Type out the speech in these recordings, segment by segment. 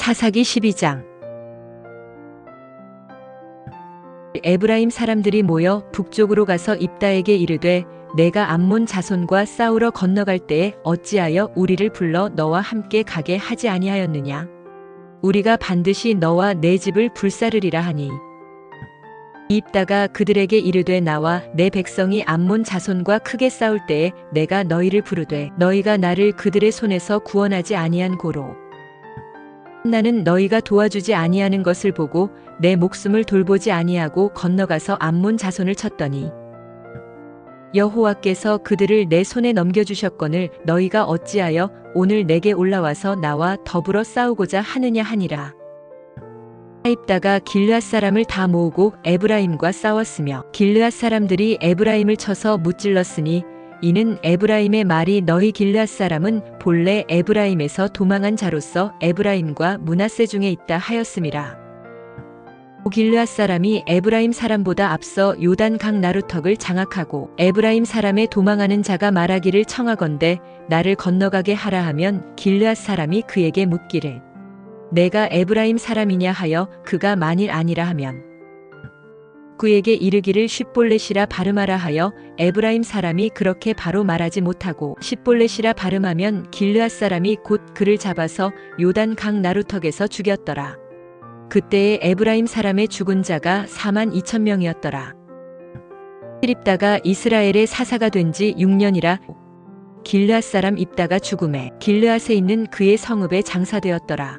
사사기 12장. 에브라임 사람들이 모여 북쪽으로 가서 입다에게 이르되 내가 암몬 자손과 싸우러 건너갈 때에 어찌하여 우리를 불러 너와 함께 가게 하지 아니하였느냐? 우리가 반드시 너와 내 집을 불사르리라 하니. 입다가 그들에게 이르되 나와 내 백성이 암몬 자손과 크게 싸울 때에 내가 너희를 부르되 너희가 나를 그들의 손에서 구원하지 아니한 고로 나는 너희가 도와주지 아니하는 것을 보고 내 목숨을 돌보지 아니하고 건너가서 암몬 자손을 쳤더니 여호와께서 그들을 내 손에 넘겨주셨거늘 너희가 어찌하여 오늘 내게 올라와서 나와 더불어 싸우고자 하느냐 하니라. 입다가 길르앗 사람을 다 모으고 에브라임과 싸웠으며 길르앗 사람들이 에브라임을 쳐서 무찔렀으니 이는 에브라임의 말이 너희 길르앗 사람은 본래 에브라임에서 도망한 자로서 에브라임과 문하세 중에 있다 하였음이라. 길르앗 사람이 에브라임 사람보다 앞서 요단 강 나루턱을 장악하고 에브라임 사람의 도망하는 자가 말하기를 청하건대 나를 건너가게 하라 하면 길르앗 사람이 그에게 묻기를 내가 에브라임 사람이냐 하여 그가 만일 아니라 하면 그에게 이르기를 쉽볼렛이라 발음하라 하여 에브라임 사람이 그렇게 바로 말하지 못하고 십볼렛이라 발음하면 길르앗 사람이 곧 그를 잡아서 요단 강 나루턱에서 죽였더라. 그때에 에브라임 사람의 죽은 자가 4만 2천 명이었더라. 입다가 이스라엘의 사사가 된 지 6년이라 길르앗 사람 입다가 죽음에 길르앗에 있는 그의 성읍에 장사되었더라.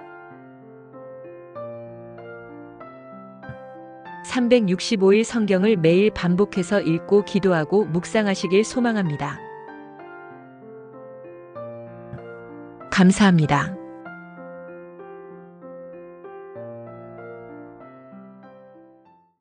365일 성경을 매일 반복해서 읽고 기도하고 묵상하시길 소망합니다. 감사합니다.